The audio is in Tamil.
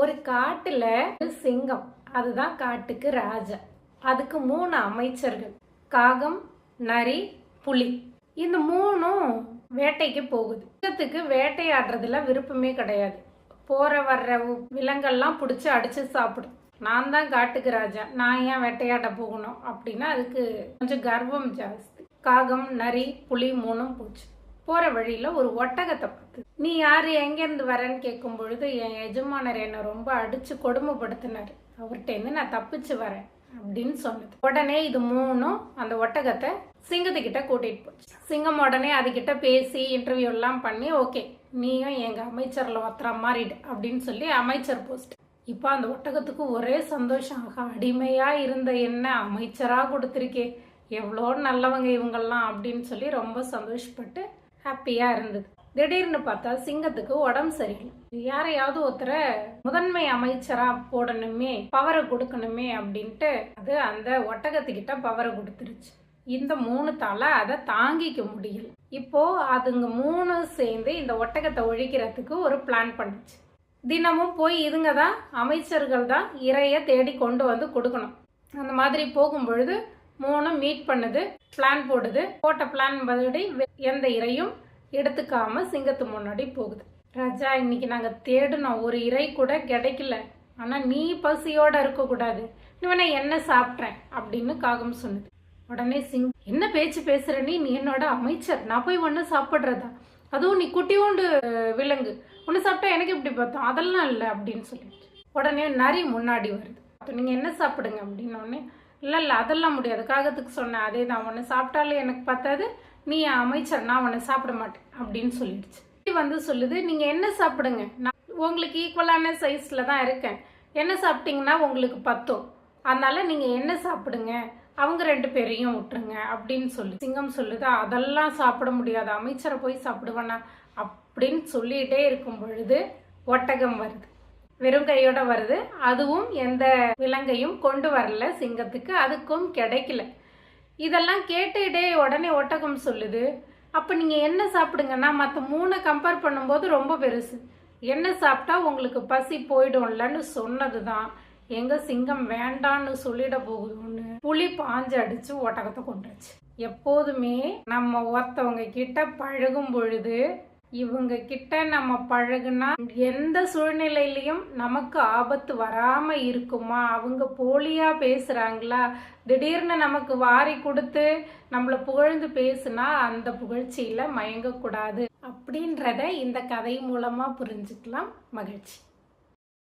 ஒரு காட்டுல ஒரு சிங்கம். அதுதான் காட்டுக்கு ராஜா. அதுக்கு மூணு அமைச்சர்கள். காகம் நரி புலி. இந்த மூணும் வேட்டைக்கு போகுது. சிங்கத்துக்கு வேட்டையாடுறதுல விருப்பமே கிடையாது. போற வர்ற விலங்கெல்லாம் பிடிச்சி அடிச்சு சாப்பிடும். நான் தான் காட்டுக்கு ராஜா. நான் ஏன் வேட்டையாட போகணும் அப்படின்னா அதுக்கு கொஞ்சம் கர்வம் ஜாஸ்தி. காகம் நரி புலி மூணும் போச்சு. போற வழியில ஒரு ஒட்டகத்தை பார்த்து நீ யாரு எங்கேருந்து வரேன்னு கேட்கும் பொழுது என் எஜமானர் என்னை ரொம்ப அடிச்சு கொடுமைப்படுத்தினார். அவர்கிட்ட இருந்து நான் தப்பிச்சு வரேன் அப்படின்னு சொன்னது. உடனே இது மூணும் அந்த ஒட்டகத்தை சிங்கத்துக்கிட்ட கூட்டிட்டு போச்சு. சிங்கம் உடனே அதுகிட்ட பேசி இன்டர்வியூ எல்லாம் பண்ணி ஓகே நீயும் எங்க அமைச்சர்ல ஒத்துற மாறிடு அப்படின்னு சொல்லி அமைச்சர் போஸ்ட் இப்போ அந்த ஒட்டகத்துக்கு ஒரே சந்தோஷம். ஆக அடிமையா இருந்த என்ன அமைச்சரா கொடுத்துருக்கே எவ்வளோ நல்லவங்க இவங்கெல்லாம் அப்படின்னு சொல்லி ரொம்ப சந்தோஷப்பட்டு ஹாப்பியா இருந்தது. திடீர்னு பார்த்தா சிங்கத்துக்கு உடம்பு சரியில்லை. யாரையாவது ஒருத்தரை முதன்மை அமைச்சரா போடணுமே பவரை கொடுக்கணுமே அப்படின்ட்டு அது அந்த ஒட்டகத்துக்கிட்ட பவரை கொடுத்துருச்சு. இந்த மூணு தலை அதை தாங்கிக்க முடியல. இப்போ அதுங்க மூணு சேர்ந்து இந்த ஒட்டகத்தை ஒழிக்கிறதுக்கு ஒரு பிளான் பண்ணுச்சு. தினமும் போய் இதுங்க தான் அமைச்சர்கள் தான் இறைய தேடி கொண்டு வந்து கொடுக்கணும். அந்த மாதிரி போகும்பொழுது மூணு மூணும் மீட் பண்ணுது பிளான் போடுது. போட்ட பிளான் படி எந்த இறையும் எடுத்துக்காம சிங்கத்து முன்னாடி போகுது. ராஜா இன்னைக்கு நாங்கள் தேடினோம் ஒரு இறை கூட கிடைக்கல. ஆனால் நீ பசியோட இருக்கக்கூடாது. இவனை என்ன சாப்பிட்றேன்? அப்படின்னு காகம் சொன்னது. உடனே சிங் என்ன பேச்சு பேசுகிற நீ? நீ என்னோட அமைச்சர். நான் போய் ஒன்று சாப்பிட்றதா? அதுவும் நீ குட்டியோண்டு விலங்கு. ஒன்று சாப்பிட்டா எனக்கு இப்படி பார்த்தோம் அதெல்லாம் இல்லை அப்படின்னு சொல்லிட்டு. உடனே நரி முன்னாடி வருது. அப்போ நீங்கள் என்ன சாப்பிடுங்க? அப்படின்னோடனே இல்லை இல்லை அதெல்லாம் முடியாது. காகத்துக்கு சொன்னேன். அதே தான் ஒன்று சாப்பிட்டாலே எனக்கு பத்தாது. நீ அமைச்சர் நான் உன்னை சாப்பிட மாட்டேன் அப்படின்னு சொல்லிடுச்சு. வந்து சொல்லுது நீங்கள் என்ன சாப்பிடுங்க? நான் உங்களுக்கு ஈக்குவலான சைஸில் தான் இருக்கேன். என்ன சாப்பிட்டீங்கன்னா உங்களுக்கு பத்தும். அதனால நீங்கள் என்ன சாப்பிடுங்க? அவங்க ரெண்டு பேரையும் விட்டுருங்க அப்படின்னு சொல்லி சிங்கம் சொல்லுது அதெல்லாம் சாப்பிட முடியாது. அமைச்சரை போய் சாப்பிடுவேனா? அப்படின்னு சொல்லிட்டே இருக்கும் பொழுது ஒட்டகம் வருது. வெறும் கையோட வருது. அதுவும் எந்த விலங்கையும் கொண்டு வரல சிங்கத்துக்கு. அதுக்கும் கிடைக்கல. இதெல்லாம் கேட்டுட்டே உடனே ஒட்டகம் சொல்லுது. அப்போ நீங்கள் என்ன சாப்பிடுங்கன்னா மற்ற மூணை கம்பேர் பண்ணும்போது ரொம்ப பெருசு. என்ன சாப்பிட்டா உங்களுக்கு பசி போயிடும்லன்னு சொன்னது தான் எங்க சிங்கம் வேண்டான்னு சொல்லிட போகுதுன்னு புலி பாஞ்சு அடிச்சு ஒட்டகத்தை கொண்டுச்சு எப்போதுமே நம்ம ஒருத்தவங்க கிட்ட பழகும் பொழுது இவங்க கிட்ட நம்ம பழகுனா எந்த சூழ்நிலையிலையும் நமக்கு ஆபத்து வராம இருக்குமா? அவங்க போலியா பேசுறாங்களா? திடீர்னு நமக்கு வாரி கொடுத்து நம்மளை புகழ்ந்து பேசுனா அந்த புகழ்ச்சியில மயங்கக்கூடாது. அப்படின்றத இந்த கதை மூலமா புரிஞ்சுக்கலாம். மகிழ்ச்சி.